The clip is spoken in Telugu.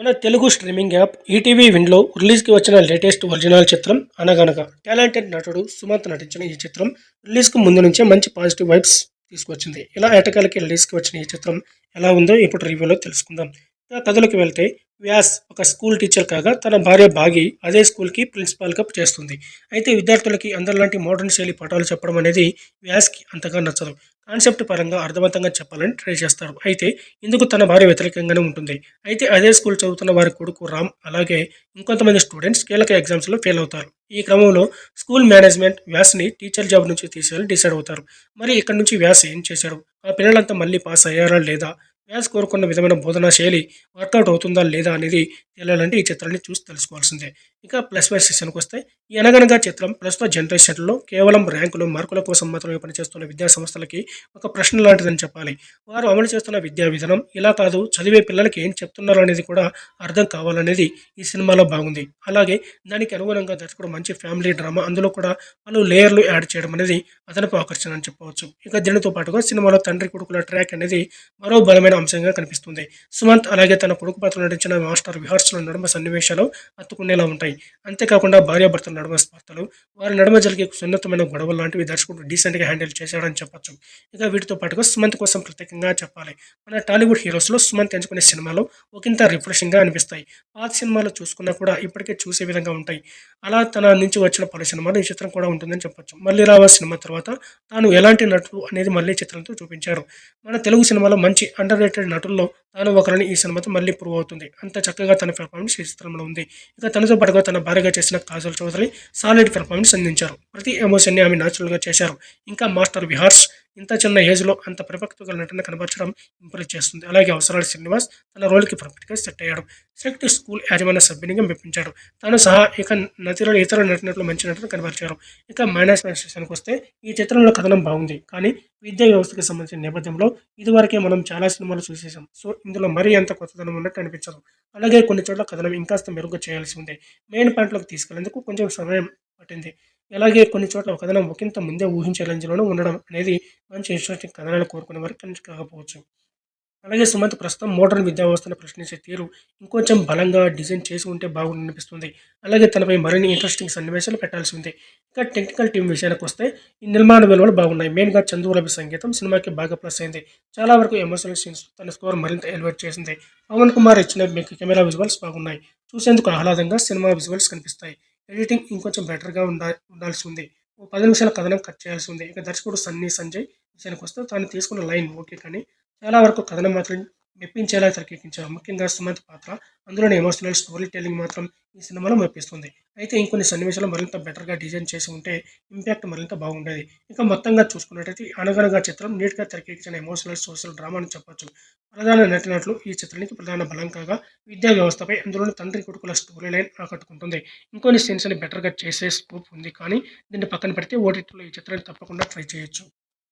మన తెలుగు స్ట్రీమింగ్ యాప్ ఈటీవీ విన్లో రిలీజ్కి వచ్చిన లేటెస్ట్ ఒరిజినల్ చిత్రం అనగనగా టాలెంటెడ్ నటుడు సుమంత్ నటించిన ఈ చిత్రం రిలీజ్కు ముందు నుంచే మంచి పాజిటివ్ వైబ్స్ తీసుకొచ్చింది. ఇలా ఎటకాలకి రిలీజ్కి వచ్చిన ఈ చిత్రం ఎలా ఉందో ఇప్పుడు రివ్యూలో తెలుసుకుందాం. కథలోకి వెళ్తే వ్యాస్ ఒక స్కూల్ టీచర్ కాగా తన భార్య బాగి అదే స్కూల్కి ప్రిన్సిపాల్గా చేస్తుంది. అయితే విద్యార్థులకి అందరిలాంటి మోడర్న్ శైలి పాఠాలు చెప్పడం అనేది వ్యాస్కి అంతగా నచ్చదు. కాన్సెప్ట్ పరంగా అర్థవంతంగా చెప్పాలని ట్రై చేస్తారు. అయితే ఇందుకు తన భార్య వ్యతిరేకంగానే ఉంటుంది. అయితే అదే స్కూల్ చదువుతున్న వారి కొడుకు రామ్ అలాగే ఇంకొంతమంది స్టూడెంట్స్ కీలక ఎగ్జామ్స్లో ఫెయిల్ అవుతారు. ఈ క్రమంలో స్కూల్ మేనేజ్మెంట్ వ్యాస్ని టీచర్ జాబ్ నుంచి తీసేయాలని డిసైడ్ అవుతారు. మరి ఇక్కడ నుంచి వ్యాస్ ఏం చేశాడు? ఆ పిల్లలంతా మళ్ళీ పాస్ అయ్యారా లేదా? వ్యాస్ కోరుకున్న విధమైన బోధనా శైలి వర్కౌట్ అవుతుందా లేదా అనేది తెలియాలంటే ఈ చిత్రాన్ని చూసి తెలుసుకోవాల్సిందే. ఇక ప్లస్ వై సెషన్కి వస్తే ఈ అనగనగా చిత్రం ప్రస్తుత జనరేషన్లో కేవలం ర్యాంకులు మార్కుల కోసం మాత్రమే పనిచేస్తున్న విద్యా సంస్థలకి ఒక ప్రశ్న లాంటిదని చెప్పాలి. వారు అమలు చేస్తున్న విద్యా విధానం ఇలా కాదు చదివే పిల్లలకి ఏం చెప్తున్నారు అనేది కూడా అర్థం కావాలనేది ఈ సినిమాలో బాగుంది. అలాగే దానికి అనుగుణంగా దర్శకుడు మంచి ఫ్యామిలీ డ్రామా అందులో కూడా పలు లేయర్లు యాడ్ చేయడం అనేది అదనపు ఆకర్షణ అని చెప్పవచ్చు. ఇక దీనితో పాటుగా సినిమాలో తండ్రి కొడుకుల ట్రాక్ అనేది మరో బలమైన అంశంగా కనిపిస్తుంది. సుమంత్ అలాగే తన కొడుకు పాత్ర నటించిన మాస్టర్ విహార్స్ల నడుమ సన్నివేశాలు అత్తుకునేలా ఉంటాయి. అంతేకాకుండా భార్యాభర్తల నడుమ స్పర్ధలు వారి నడుమ జరిగే సున్నతమైన గొడవలు లాంటివి దర్శకుడు డీసెంట్గా హ్యాండిల్ చేశాడని చెప్పొచ్చు. ఇక వీటితో పాటుగా సుమంత్ కోసం ప్రత్యేకంగా చెప్పాలి. మన టాలీవుడ్ హీరోస్లో సుమంత్ ఎంచుకునే సినిమాలు ఒకంత రిఫ్రెషింగ్గా అనిపిస్తాయి. పాత సినిమాలు చూసుకున్నా కూడా ఇప్పటికే చూసే విధంగా ఉంటాయి. అలా తన నుంచి వచ్చిన పలు సినిమాలు ఈ చిత్రం కూడా ఉంటుందని చెప్పొచ్చు. మళ్ళీ రావా సినిమా తర్వాత తాను ఎలాంటి నటుడు అనేది మళ్ళీ చిత్రంతో చూపించారు. మన తెలుగు సినిమాలో మంచి అండర్ రేటెడ్ నటుల్లో తాను ఒకరిని ఈ సినిమాతో మళ్ళీ ప్రూవ్ అవుతుంది. అంత చక్కగా తన పెర్ఫార్మెన్స్ ఈ చిత్రంలో ఉంది. ఇక తనతో పాటుగా తన భార్యగా చేసిన కాజల్ చౌదరి సాలిడ్ పెర్ఫార్మెన్స్ అందించారు. ప్రతి ఎమోషన్ని ఆమె న్యాచురల్గా చేశారు. ఇంకా మాస్టర్ విహార్స్ ఇంత చిన్న ఏజ్లో అంత పరిపక్వత గల నటన కనబరచడం ఇంప్రెస్ చేస్తుంది. అలాగే అవసరాల శ్రీనివాస్ తన రోల్కి పర్ఫెక్ట్గా సెట్ అయ్యాడు. సెలెక్ట్ స్కూల్ యాజమాన్య సభ్యునిగా మెప్పించాడు. తాను సహా ఇక నతిలో ఇతర నటినట్లు మంచి నటన కనబరిచారు ఇక మైనస్ విషయానికి వస్తే ఈ చిత్రంలో కథనం బాగుంది. కానీ విద్యా వ్యవస్థకి సంబంధించిన నేపథ్యంలో ఇదివరకే మనం చాలా సినిమాలు చూసేసాం సో ఇందులో మరీ అంత కొత్తదనం ఉన్నట్టు అనిపించదు. అలాగే కొన్ని చోట్ల కథనం ఇంకాస్త మెరుగ్గా చేయాల్సి ఉంది. మెయిన్ పాయింట్లోకి తీసుకెళ్ళేందుకు కొంచెం సమయం పట్టింది. ఇలాగే కొన్ని చోట్ల ఒక కథనం ఒకంత ముందే ఊహించే రేంజ్లోనూ ఉండడం అనేది మంచి ఇంట్రెస్టింగ్ కథనాలు కోరుకునే వారికి కనెక్ట్ కాకపోవచ్చు. అలాగే సుమంత్ ప్రస్తుతం మోడర్న్ విద్యా వ్యవస్థను ప్రశ్నించే తీరు ఇంకొంచెం బలంగా డిజైన్ చేసి ఉంటే బాగుండనిపిస్తుంది. అలాగే తనపై మరిన్ని ఇంట్రెస్టింగ్ సన్నివేశాలు పెట్టాల్సి ఉంది. ఇంకా టెక్నికల్ టీం విషయానికి వస్తే ఈ నిర్మాణ విలువలు బాగున్నాయి. మెయిన్గా చంద్రబాబు సంగీతం సినిమాకి బాగా ప్లస్ అయింది. చాలా వరకు ఎమోషనల్ సీన్స్ తన స్కోర్ మరింత ఎలివేట్ చేసింది. పవన్ కుమార్ ఇచ్చిన మీకు కెమెరా విజువల్స్ బాగున్నాయి. చూసేందుకు ఆహ్లాదంగా సినిమా విజువల్స్ కనిపిస్తాయి. ఎడిటింగ్ ఇంకొంచెం బెటర్గా ఉండా ఉండాల్సి ఉంది ఓ పది నిమిషాల కథనం కట్ చేయాల్సి ఉంది ఇక దర్శకుడు సన్నీ సంజయ్ విషయానికి వస్తే తాను తీసుకున్న లైన్ ఓకే కానీ చాలా వరకు కథనం మాత్రం మెప్పించేలా తెరకెక్కించారు. ముఖ్యంగా సుమంత్ పాత్ర. అందులోని ఎమోషనల్ స్టోరీ టెల్లింగ్ మాత్రం ఈ సినిమాలో మెప్పిస్తుంది. అయితే ఇంకొన్ని సన్నివేశాలు మరింత బెటర్గా డిజైన్ చేసి ఉంటే ఇంపాక్ట్ మరింత బాగుండేది. ఇంకా మొత్తంగా చూసుకున్నట్టయితే అనగనగా చిత్రం నీట్గా తెరకెక్కించిన ఎమోషనల్ సోషల్ డ్రామా అని చెప్పొచ్చు. ప్రధాన నటినట్లు ఈ చిత్రానికి ప్రధాన బలం కాగా విద్యా వ్యవస్థపై అందులోని తండ్రి కొడుకుల స్టోరీ లైన్ ఆకట్టుకుంటుంది. ఇంకొన్ని సీన్స్ని బెటర్గా చేసే స్కోప్ ఉంది కానీ దీన్ని పక్కన పెడితే ఓటీటీలో ఈ చిత్రాన్ని తప్పకుండా ట్రై చేయొచ్చు.